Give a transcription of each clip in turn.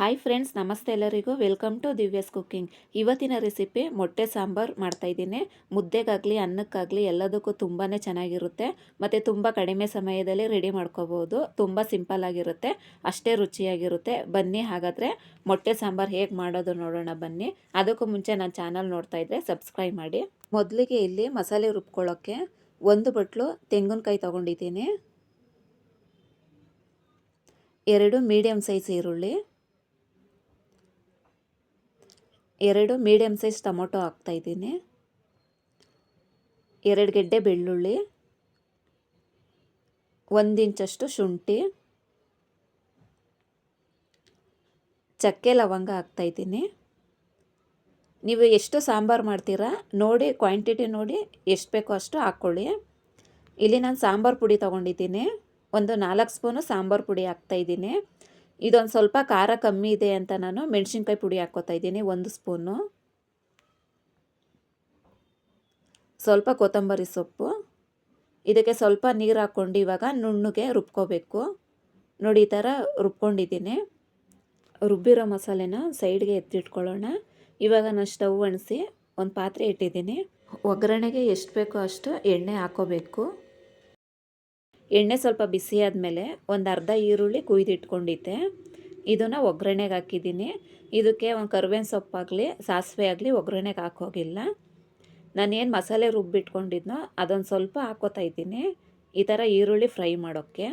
Hi friends ನಮಸ್ತೆ ಎಲ್ಲರಿಗೂ. Welcome to Divya's cooking ಇವತ್ತಿನ ರೆಸಿಪಿ ಮೊಟ್ಟೆ ಸಾಂಬಾರು ಮಾಡ್ತಾಯಿದ್ದೀನಿ ಮುದ್ದೆಗಾಗಲಿ, ಅನ್ನಕ್ಕಾಗಲಿ ಎಲ್ಲದಕ್ಕೂ ತುಂಬಾ ಚೆನ್ನಾಗಿರುತ್ತೆ. ಮತ್ತು ತುಂಬ ಕಡಿಮೆ ಸಮಯದಲ್ಲಿ ರೆಡಿ ಮಾಡ್ಕೋಬೋದು. ತುಂಬ ಸಿಂಪಲ್ ಆಗಿರುತ್ತೆ. ಅಷ್ಟೇ ರುಚಿಯಾಗಿರುತ್ತೆ. ಬನ್ನಿ ಹಾಗಾದರೆ ಮೊಟ್ಟೆ ಸಾಂಬಾರು ಹೇಗೆ ಮಾಡೋದು ನೋಡೋಣ ಬನ್ನಿ. ಅದಕ್ಕೂ ಮುಂಚೆ ನಾನು ಚಾನಲ್ ನೋಡ್ತಾ ಇದ್ದರೆ ಸಬ್ಸ್ಕ್ರೈಬ್ ಮಾಡಿ. ಮೊದಲಿಗೆ ಇಲ್ಲಿ ಮಸಾಲೆ ರುಬ್ಕೊಳ್ಳೋಕ್ಕೆ ಒಂದು ಬಟ್ಲು ತೆಂಗಿನಕಾಯಿ ತೊಗೊಂಡಿದ್ದೀನಿ. ಎರಡು ಮೀಡಿಯಮ್ ಸೈಜ್ ಈರುಳ್ಳಿ. ಎರಡು ಮೀಡಿಯಮ್ ಸೈಜ್ ಟೊಮೊಟೊ ಹಾಕ್ತಾಯಿದ್ದೀನಿ ಎರಡು ಗೆಡ್ಡೆ ಬೆಳ್ಳುಳ್ಳಿ, ಒಂದು ಇಂಚಷ್ಟು ಶುಂಠಿ, ಚಕ್ಕೆ ಲವಂಗ ಹಾಕ್ತಾಯಿದ್ದೀನಿ ನೀವು ಎಷ್ಟು ಸಾಂಬಾರು ಮಾಡ್ತೀರಾ ನೋಡಿ ಕ್ವಾಂಟಿಟಿ ನೋಡಿ, ಎಷ್ಟು ಬೇಕೋ ಅಷ್ಟು ಹಾಕ್ಕೊಳ್ಳಿ ಇಲ್ಲಿ ನಾನು ಸಾಂಬಾರು ಪುಡಿ ತೊಗೊಂಡಿದ್ದೀನಿ. ಒಂದು ನಾಲ್ಕು ಸ್ಪೂನು ಸಾಂಬಾರು ಪುಡಿ ಹಾಕ್ತಾಯಿದ್ದೀನಿ ಇದೊಂದು ಸ್ವಲ್ಪ ಖಾರ ಕಮ್ಮಿ ಇದೆ ಅಂತ ನಾನು ಮೆಣಸಿನ್ಕಾಯಿ ಪುಡಿ ಹಾಕ್ಕೋತಾ ಇದ್ದೀನಿ, ಒಂದು ಸ್ಪೂನು. ಸ್ವಲ್ಪ ಕೊತ್ತಂಬರಿ ಸೊಪ್ಪು. ಇದಕ್ಕೆ ಸ್ವಲ್ಪ ನೀರು ಹಾಕ್ಕೊಂಡು ಇವಾಗ ನುಣ್ಣಗೆ ರುಬ್ಕೋಬೇಕು. ನೋಡಿ, ಈ ಥರ ರುಬ್ಕೊಂಡಿದ್ದೀನಿ. ರುಬ್ಬಿರೋ ಮಸಾಲೆನ ಸೈಡ್ಗೆ ಎತ್ತಿಟ್ಕೊಳ್ಳೋಣ. ಇವಾಗ ನಾನು ಸ್ಟವ್ ಒಣಸಿ ಒಂದು ಪಾತ್ರೆ ಇಟ್ಟಿದ್ದೀನಿ. ಒಗ್ಗರಣೆಗೆ ಎಷ್ಟು ಬೇಕೋ ಅಷ್ಟು ಎಣ್ಣೆ ಹಾಕೋಬೇಕು ಎಣ್ಣೆ ಸ್ವಲ್ಪ ಬಿಸಿ ಆದಮೇಲೆ ಒಂದು ಅರ್ಧ ಈರುಳ್ಳಿ ಕುಯ್ದಿಟ್ಕೊಂಡಿದ್ದೆ. ಇದನ್ನು ಒಗ್ಗರಣೆಗೆ ಹಾಕಿದ್ದೀನಿ. ಇದಕ್ಕೆ ಒಂದು ಕರ್ಬೇವಿನ ಸೊಪ್ಪಾಗಲಿ ಸಾಸಿವೆ ಆಗಲಿ ಒಗ್ಗರಣೆಗೆ ಹಾಕೋಗಿಲ್ಲ. ನಾನೇನು ಮಸಾಲೆ ರುಬ್ಬಿಟ್ಕೊಂಡಿದ್ನೋ ಅದೊಂದು ಸ್ವಲ್ಪ ಹಾಕೋತಾ ಇದ್ದೀನಿ. ಈ ಥರ ಈರುಳ್ಳಿ ಫ್ರೈ ಮಾಡೋಕ್ಕೆ.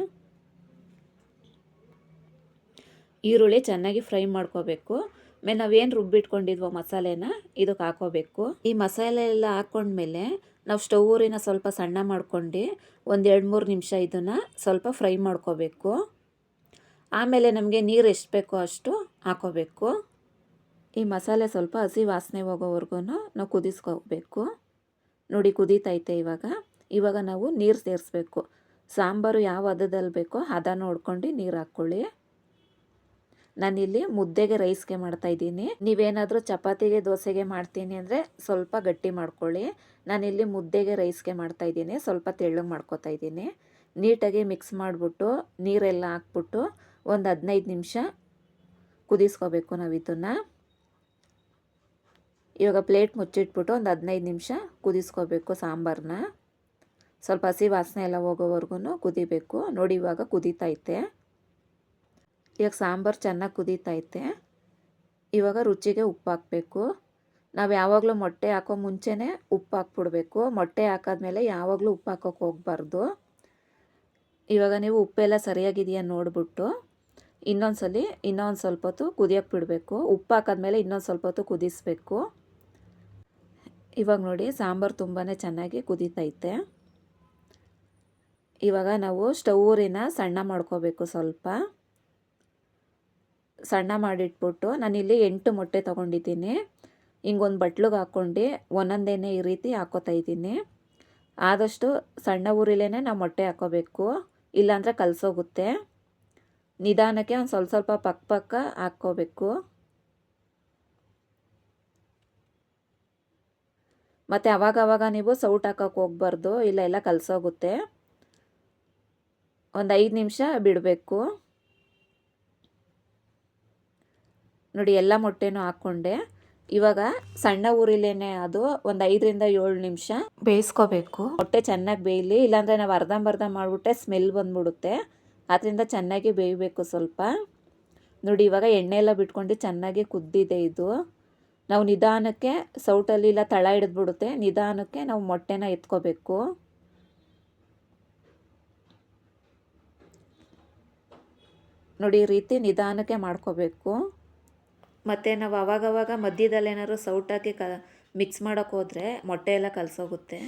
ಈರುಳ್ಳಿ ಚೆನ್ನಾಗಿ ಫ್ರೈ ಮಾಡ್ಕೋಬೇಕು. ಮೇಲೆ ನಾವೇನು ರುಬ್ಬಿಟ್ಕೊಂಡಿದ್ವೋ ಮಸಾಲೆನ ಇದಕ್ಕೆ ಹಾಕೋಬೇಕು. ಈ ಮಸಾಲೆ ಎಲ್ಲ ಹಾಕ್ಕೊಂಡ್ಮೇಲೆ ನಾವು ಸ್ಟವ್ ಊರಿನ ಸ್ವಲ್ಪ ಸಣ್ಣ ಮಾಡ್ಕೊಂಡು ಒಂದು ಎರಡು ಮೂರು ನಿಮಿಷ ಇದನ್ನು ಸ್ವಲ್ಪ ಫ್ರೈ ಮಾಡ್ಕೋಬೇಕು. ಆಮೇಲೆ ನಮಗೆ ನೀರು ಎಷ್ಟು ಬೇಕೋ ಅಷ್ಟು ಹಾಕೋಬೇಕು. ಈ ಮಸಾಲೆ ಸ್ವಲ್ಪ ಹಸಿ ವಾಸನೆ ಹೋಗೋವರೆಗೂ ನಾವು ಕುದಿಸ್ಕೋಬೇಕು. ನೋಡಿ ಕುದೀತೈತೆ ಇವಾಗ. ಇವಾಗ ನಾವು ನೀರು ಸೇರಿಸ್ಬೇಕು. ಸಾಂಬಾರು ಯಾವ ಹದದಲ್ಲಿ ಬೇಕೋ ಹದ ನೋಡ್ಕೊಂಡು ನೀರು ಹಾಕ್ಕೊಳ್ಳಿ ನಾನಿಲ್ಲಿ ಮುದ್ದೆಗೆ ರೈಸ್ಗೆ ಮಾಡ್ತಾ ಇದ್ದೀನಿ. ನೀವೇನಾದರೂ ಚಪಾತಿಗೆ ದೋಸೆಗೆ ಮಾಡ್ತೀನಿ ಅಂದರೆ ಸ್ವಲ್ಪ ಗಟ್ಟಿ ಮಾಡ್ಕೊಳ್ಳಿ. ನಾನಿಲ್ಲಿ ಮುದ್ದೆಗೆ ರೈಸ್ಗೆ ಮಾಡ್ತಾ ಇದ್ದೀನಿ. ಸ್ವಲ್ಪ ತೆಳ್ಳಗೆ ಮಾಡ್ಕೊತಾ ಇದ್ದೀನಿ. ನೀಟಾಗಿ ಮಿಕ್ಸ್ ಮಾಡಿಬಿಟ್ಟು ನೀರೆಲ್ಲ ಹಾಕ್ಬಿಟ್ಟು ಒಂದು ಹದಿನೈದು ನಿಮಿಷ ಕುದಿಸ್ಕೋಬೇಕು ನಾವು ಇದನ್ನು. ಇವಾಗ ಪ್ಲೇಟ್ ಮುಚ್ಚಿಟ್ಬಿಟ್ಟು ಒಂದು ಹದಿನೈದು ನಿಮಿಷ ಕುದಿಸ್ಕೋಬೇಕು ಸಾಂಬಾರನ್ನ ಸ್ವಲ್ಪ ಹಸಿ ವಾಸನೆ ಎಲ್ಲ ಹೋಗೋವರೆಗೂ ಕುದಿಬೇಕು. ನೋಡಿ ಇವಾಗ ಕುದೀತೈತೆ ಇವಾಗ ಸಾಂಬಾರು ಚೆನ್ನಾಗಿ ಕುದೀತೈತೆ. ಇವಾಗ ರುಚಿಗೆ ಉಪ್ಪು ಹಾಕಬೇಕು. ನಾವು ಯಾವಾಗಲೂ ಮೊಟ್ಟೆ ಹಾಕೋ ಮುಂಚೆನೇ ಉಪ್ಪು ಹಾಕ್ಬಿಡ್ಬೇಕು. ಮೊಟ್ಟೆ ಹಾಕಾದ್ಮೇಲೆ ಯಾವಾಗಲೂ ಉಪ್ಪು ಹಾಕೋಕೆ ಹೋಗ್ಬಾರ್ದು. ಇವಾಗ ನೀವು ಉಪ್ಪೆಲ್ಲ ಸರಿಯಾಗಿದೆಯಾ ನೋಡಿಬಿಟ್ಟು ಇನ್ನೊಂದು ಸಲ ಇನ್ನೊಂದು ಸ್ವಲ್ಪ ಹೊತ್ತು ಕುದಿಯೋಕೆ ಬಿಡಬೇಕು. ಉಪ್ಪು ಹಾಕಾದ್ಮೇಲೆ ಇನ್ನೊಂದು ಸ್ವಲ್ಪ ಹೊತ್ತು ಕುದಿಸ್ಬೇಕು. ಇವಾಗ ನೋಡಿ ಸಾಂಬಾರು ತುಂಬಾ ಚೆನ್ನಾಗಿ ಕುದೀತೈತೆ. ಇವಾಗ ನಾವು ಸ್ಟೌರಿನ ಸಣ್ಣ ಮಾಡ್ಕೋಬೇಕು ಸ್ವಲ್ಪ. ಸಣ್ಣ ಮಾಡಿಟ್ಬಿಟ್ಟು ನಾನಿಲ್ಲಿ ಎಂಟು ಮೊಟ್ಟೆ ತೊಗೊಂಡಿದ್ದೀನಿ. ಹಿಂಗೊಂದು ಬಟ್ಲಿಗೆ ಹಾಕ್ಕೊಂಡು ಒಂದೊಂದೇನೆ ಈ ರೀತಿ ಹಾಕೋತಾ ಇದ್ದೀನಿ. ಆದಷ್ಟು ಸಣ್ಣ ಊರಿಲೇ ನಾವು ಮೊಟ್ಟೆ ಹಾಕೋಬೇಕು. ಇಲ್ಲಾಂದರೆ ಕಲಸೋಗುತ್ತೆ. ನಿಧಾನಕ್ಕೆ ಒಂದು ಸ್ವಲ್ಪ ಸ್ವಲ್ಪ ಪಕ್ಕ ಪಕ್ಕ ಹಾಕ್ಕೋಬೇಕು. ಮತ್ತು ಅವಾಗವಾಗ ಅವಾಗ ನೀವು ಸೌಟ್ ಹಾಕೋಕೆ ಹೋಗ್ಬಾರ್ದು. ಇಲ್ಲ ಎಲ್ಲ ಕಲಸೋಗುತ್ತೆ. ಒಂದು ಐದು ನಿಮಿಷ ಬಿಡಬೇಕು. ನೋಡಿ, ಎಲ್ಲ ಮೊಟ್ಟೆನೂ ಹಾಕ್ಕೊಂಡೆ. ಇವಾಗ ಸಣ್ಣ ಊರಿಲೇನೆ ಅದು ಒಂದು ಐದರಿಂದ ಏಳು ನಿಮಿಷ ಬೇಯಿಸ್ಕೋಬೇಕು. ಮೊಟ್ಟೆ ಚೆನ್ನಾಗಿ ಬೇಯಲಿ, ಇಲ್ಲಾಂದರೆ ನಾವು ಅರ್ಧಂಬರ್ಧ ಮಾಡಿಬಿಟ್ಟೆ ಸ್ಮೆಲ್ ಬಂದ್ಬಿಡುತ್ತೆ. ಅದರಿಂದ ಚೆನ್ನಾಗಿ ಬೇಯಬೇಕು ಸ್ವಲ್ಪ. ನೋಡಿ, ಇವಾಗ ಎಣ್ಣೆ ಎಲ್ಲ ಬಿಟ್ಕೊಂಡು ಚೆನ್ನಾಗಿ ಕುದ್ದಿದೆ ಇದು. ನಾವು ನಿಧಾನಕ್ಕೆ ಸೌಟಲ್ಲಿ ಇಲ್ಲ ತಳ ಹಿಡಿದ್ಬಿಡುತ್ತೆ, ನಿಧಾನಕ್ಕೆ ನಾವು ಮೊಟ್ಟೆನ ಎತ್ಕೋಬೇಕು. ನೋಡಿ, ಈ ರೀತಿ ನಿಧಾನಕ್ಕೆ ಮಾಡ್ಕೋಬೇಕು. ಮತ್ತು ನಾವು ಅವಾಗವಾಗ ಮಧ್ಯದಲ್ಲಿ ಏನಾದ್ರು ಸೌಟಾಕಿ ಕ ಮಿಕ್ಸ್ ಮಾಡೋಕ್ಕೆ ಹೋದರೆ ಮೊಟ್ಟೆ ಎಲ್ಲ ಕಲಸೋಗುತ್ತೆ.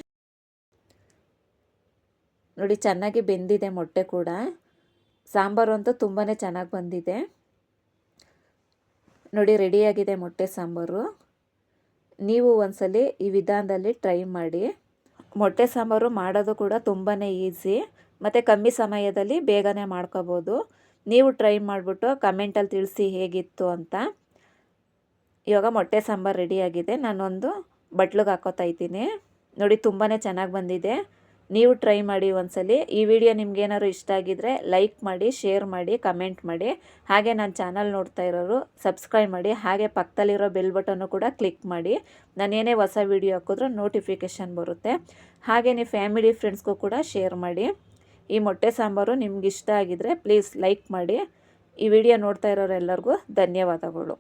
ನೋಡಿ, ಚೆನ್ನಾಗಿ ಬೆಂದಿದೆ ಮೊಟ್ಟೆ ಕೂಡ. ಸಾಂಬಾರು ಅಂತೂ ತುಂಬಾ ಚೆನ್ನಾಗಿ ಬಂದಿದೆ. ನೋಡಿ ರೆಡಿಯಾಗಿದೆ ಮೊಟ್ಟೆ ಸಾಂಬಾರು. ನೀವು ಒಂದ್ಸಲಿ ಈ ವಿಧಾನದಲ್ಲಿ ಟ್ರೈ ಮಾಡಿ. ಮೊಟ್ಟೆ ಸಾಂಬಾರು ಮಾಡೋದು ಕೂಡ ತುಂಬಾ ಈಸಿ ಮತ್ತು ಕಮ್ಮಿ ಸಮಯದಲ್ಲಿ ಬೇಗನೆ ಮಾಡ್ಕೋಬೋದು. ನೀವು ಟ್ರೈ ಮಾಡಿಬಿಟ್ಟು ಕಮೆಂಟಲ್ಲಿ ತಿಳಿಸಿ ಹೇಗಿತ್ತು ಅಂತ. ಇವಾಗ ಮೊಟ್ಟೆ ಸಾಂಬಾರು ರೆಡಿಯಾಗಿದೆ ನಾನೊಂದು ಬಟ್ಲಿಗೆ ಹಾಕೋತಾ ಇದ್ದೀನಿ. ನೋಡಿ ತುಂಬಾ ಚೆನ್ನಾಗಿ ಬಂದಿದೆ. ನೀವು ಟ್ರೈ ಮಾಡಿ ಒಂದ್ಸಲಿ. ಈ ವಿಡಿಯೋ ನಿಮ್ಗೇನಾದ್ರು ಇಷ್ಟ ಆಗಿದ್ರೆ ಲೈಕ್ ಮಾಡಿ ಶೇರ್ ಮಾಡಿ ಕಮೆಂಟ್ ಮಾಡಿ. ಹಾಗೆ ನನ್ನ ಚಾನಲ್ ನೋಡ್ತಾ ಇರೋರು ಸಬ್ಸ್ಕ್ರೈಬ್ ಮಾಡಿ. ಹಾಗೆ ಪಕ್ಕದಲ್ಲಿರೋ ಬೆಲ್ ಬಟನ್ನು ಕೂಡ ಕ್ಲಿಕ್ ಮಾಡಿ. ನಾನೇನೇ ಹೊಸ ವಿಡಿಯೋ ಹಾಕಿದ್ರೂ ನೋಟಿಫಿಕೇಷನ್ ಬರುತ್ತೆ. ಹಾಗೆ ನೀವು ಫ್ಯಾಮಿಲಿ ಫ್ರೆಂಡ್ಸ್ಗೂ ಕೂಡ ಶೇರ್ ಮಾಡಿ. ಈ ಮೊಟ್ಟೆ ಸಾಂಬಾರು ನಿಮ್ಗೆ ಇಷ್ಟ ಆಗಿದ್ರೆ ಪ್ಲೀಸ್ ಲೈಕ್ ಮಾಡಿ. ಈ ವಿಡಿಯೋ ನೋಡ್ತಾ ಇರೋರೆಲ್ಲರಿಗೂ ಧನ್ಯವಾದಗಳು.